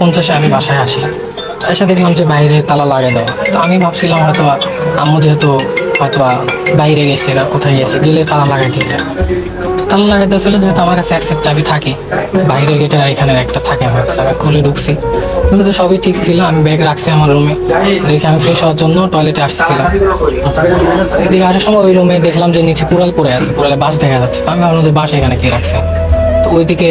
পঞ্চাশে আমি বাসায় আসি। এসে দেখলাম যে বাইরে তালা লাগাই দেওয়া। তো আমি ভাবছিলাম হয়তো আম্মু যেহেতু হয়তো বাইরে গেছে বা কোথায় গেছে, গেলে তালা লাগাই দিয়ে যায়। তালা লাগাইতে ছিল যেহেতু আমার কাছে একসেপ্ট চাবি থাকে। বাইরের গেটের আর এখানের একটা থাকে আমার কাছে, আমি খুলে ঢুকছি। কিন্তু তো সবই ঠিক ছিল, আমি ব্যাগ রাখছি আমার রুমে রেখে আমি ফ্রেশ হওয়ার জন্য টয়লেটে আসছিলাম। এদিকে আসার সময় ওই রুমে দেখলাম যে নিচে কুড়াল পড়ে আছে, কুড়ালে বাস দেখা যাচ্ছে। আমি ভাবলাম যে বাস এখানে কে রাখছে? তো ওইদিকে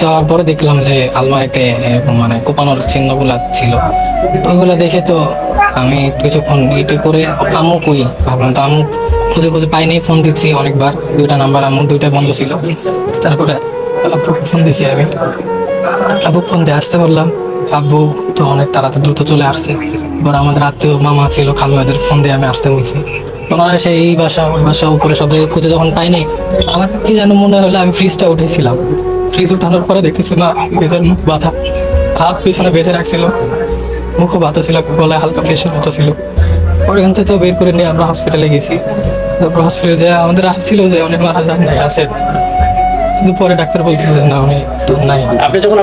যাওয়ার পরে দেখলাম যে আলমারিতে এরকম মানে কোপানোর চিহ্নগুলা ছিল। ওইগুলো দেখে তো আমি কিছুক্ষণ ইটে করে আম্মু কই? ভাবলাম তো আম্মু খুঁজে খুঁজে পাইনি, ফোন দিচ্ছি অনেকবার। দুইটা নাম্বার আম্মু, দুইটা বন্ধ ছিল। তারপরে ফোন দিছি আমি। আব্বু ফোন দিয়ে আসতে বললাম, আব্বু, তো অনেক তাড়াতাড়ি দ্রুত চলে আসছে। এবার আমাদের আত্মীয় মামা ছিল খালু এদের ফোন দিয়ে আমি আসতে বলছি। ওনারা সেই এই বাসা, ওই বাসা উপরে সব জায়গায় খুঁজে যখন পাইনি, আমার কি যেন মনে হলো আমি ফ্রিজটা উঠেছিলাম। ফ্রিজ উঠানোর পরে দেখতেছি না ফ্রিজের মুখ বাঁধা। হাত পিছনে বেঁধে রাখছিল মুখও বাঁধা ছিল গলায় হালকা প্রেশার মতো ছিল। ওখান থেকে তো বের করে নিয়ে আমরা হসপিটালে গেছি। তারপর হসপিটালে যে আমাদের আসছিল যে উনি মারা যান নাই আছে কিন্তু পরে ডাক্তার বলতেছে যে না উনি তো নাই। আপনি যখন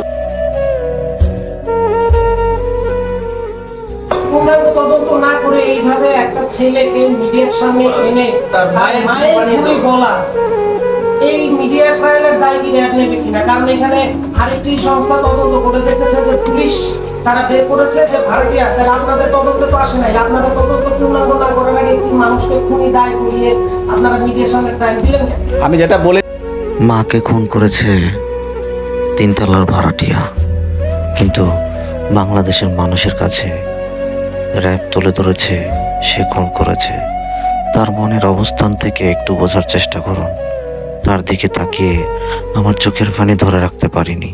তদন্ত না করে এইভাবে একটা ছেলেকে মিডিয়ার সামনে এনে তার মায়ের বলা এই মিডিয়া ট্রায়ালের দায় কি নেবে কিনা? কারণ এখানে আরেকটি সংস্থা তদন্ত করে দেখেছে যে পুলিশ তারা বের করেছে যে ভাড়াটিয়া তাহলে আপনাদের তদন্তে তো আসে নাই। আপনারা তদন্ত পূর্ণাঙ্গ না করার আগে একটি মানুষকে খুনি দায় করিয়ে আপনারা মিডিয়ার সামনে দিলেন আমি যেটা বলে মাকে খুন করেছে তিনতলার ভাড়াটিয়া। কিন্তু বাংলাদেশের মানুষের কাছে র্যাব তুলে ধরেছে সে খুন করেছে। তার মনের অবস্থান থেকে একটু বোঝার চেষ্টা করুন। তার দিকে তাকিয়ে আমার চোখের পানি ধরে রাখতে পারিনি।